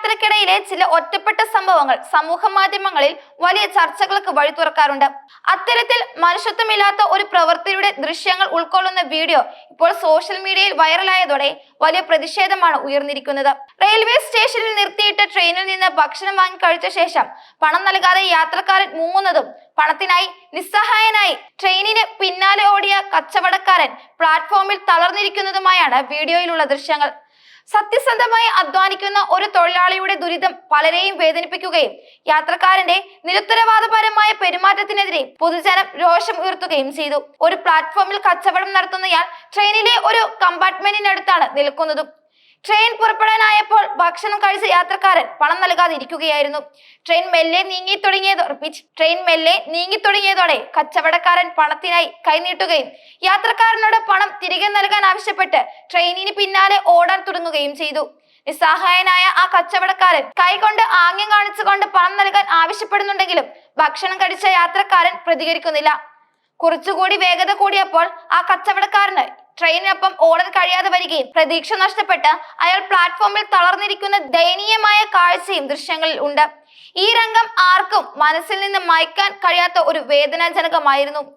യാത്രക്കിടയിലെ ചില ഒറ്റപ്പെട്ട സംഭവങ്ങൾ സമൂഹ മാധ്യമങ്ങളിൽ വലിയ ചർച്ചകൾക്ക് വഴി തുറക്കാറുണ്ട്. അത്തരത്തിൽ മനുഷ്യത്വമില്ലാത്ത ഒരു പ്രവൃത്തിയുടെ ദൃശ്യങ്ങൾ ഉൾക്കൊള്ളുന്ന വീഡിയോ ഇപ്പോൾ സോഷ്യൽ മീഡിയയിൽ വൈറലായതോടെ വലിയ പ്രതിഷേധമാണ് ഉയർന്നിരിക്കുന്നത്. റെയിൽവേ സ്റ്റേഷനിൽ നിർത്തിയിട്ട ട്രെയിനിൽ നിന്ന് ഭക്ഷണം വാങ്ങി കഴിച്ച ശേഷം പണം നൽകാതെ യാത്രക്കാരൻ മുങ്ങുന്നതും പണത്തിനായി നിസ്സഹായനായി ട്രെയിനിന് പിന്നാലെ ഓടിയ കച്ചവടക്കാരൻ പ്ലാറ്റ്ഫോമിൽ തളർന്നിരിക്കുന്നതുമായാണ് വീഡിയോയിലുള്ള ദൃശ്യങ്ങൾ. സത്യസന്ധമായി അധ്വാനിക്കുന്ന ഒരു തൊഴിലാളിയുടെ ദുരിതം പലരെയും വേദനിപ്പിക്കുകയും യാത്രക്കാരന്റെ നിരുത്തരവാദപരമായ പെരുമാറ്റത്തിനെതിരെ പൊതുജനം രോഷം ഉയർത്തുകയും ചെയ്തു. ഒരു പ്ലാറ്റ്ഫോമിൽ കച്ചവടം നടത്തുന്നയാൾ ട്രെയിനിലെ ഒരു കമ്പാർട്ട്മെന്റിനടുത്താണ് നിൽക്കുന്നതും. ട്രെയിൻ പുറപ്പെടാനായപ്പോൾ ഭക്ഷണം കഴിച്ച യാത്രക്കാരൻ പണം നൽകാതെ ഇരിക്കുകയായിരുന്നു ട്രെയിൻ മെല്ലെ നീങ്ങി തുടങ്ങിയത് റിപ്പീറ്റ് ട്രെയിൻ മെല്ലെ നീങ്ങി തുടങ്ങിയതോടെ കച്ചവടക്കാരൻ പണത്തിനായി കൈനീട്ടുകയും യാത്രക്കാരനോട് പണം തിരികെ നൽകാൻ ആവശ്യപ്പെട്ട് ട്രെയിനിന് പിന്നാലെ ഓടാൻ തുടങ്ങുകയും ചെയ്തു. നിസ്സഹായനായ ആ കച്ചവടക്കാരൻ കൈകൊണ്ട് ആംഗ്യം കാണിച്ചുകൊണ്ട് പണം നൽകാൻ ആവശ്യപ്പെടുന്നുണ്ടെങ്കിലും ഭക്ഷണം കഴിച്ച യാത്രക്കാരൻ പ്രതികരിക്കുന്നില്ല. കുറച്ചുകൂടി വേഗത കൂടിയപ്പോൾ ആ കച്ചവടക്കാരന് ട്രെയിനിനൊപ്പം ഓടാൻ കഴിയാതെ വരികയും പ്രതീക്ഷ നഷ്ടപ്പെട്ട് അയാൾ പ്ലാറ്റ്ഫോമിൽ തളർന്നിരിക്കുന്ന ദയനീയമായ കാഴ്ചയും ദൃശ്യങ്ങളിൽ ഉണ്ട്. ഈ രംഗം ആർക്കും മനസ്സിൽ നിന്ന് മായ്ക്കാൻ കഴിയാത്ത ഒരു വേദനാജനകമായിരുന്നു.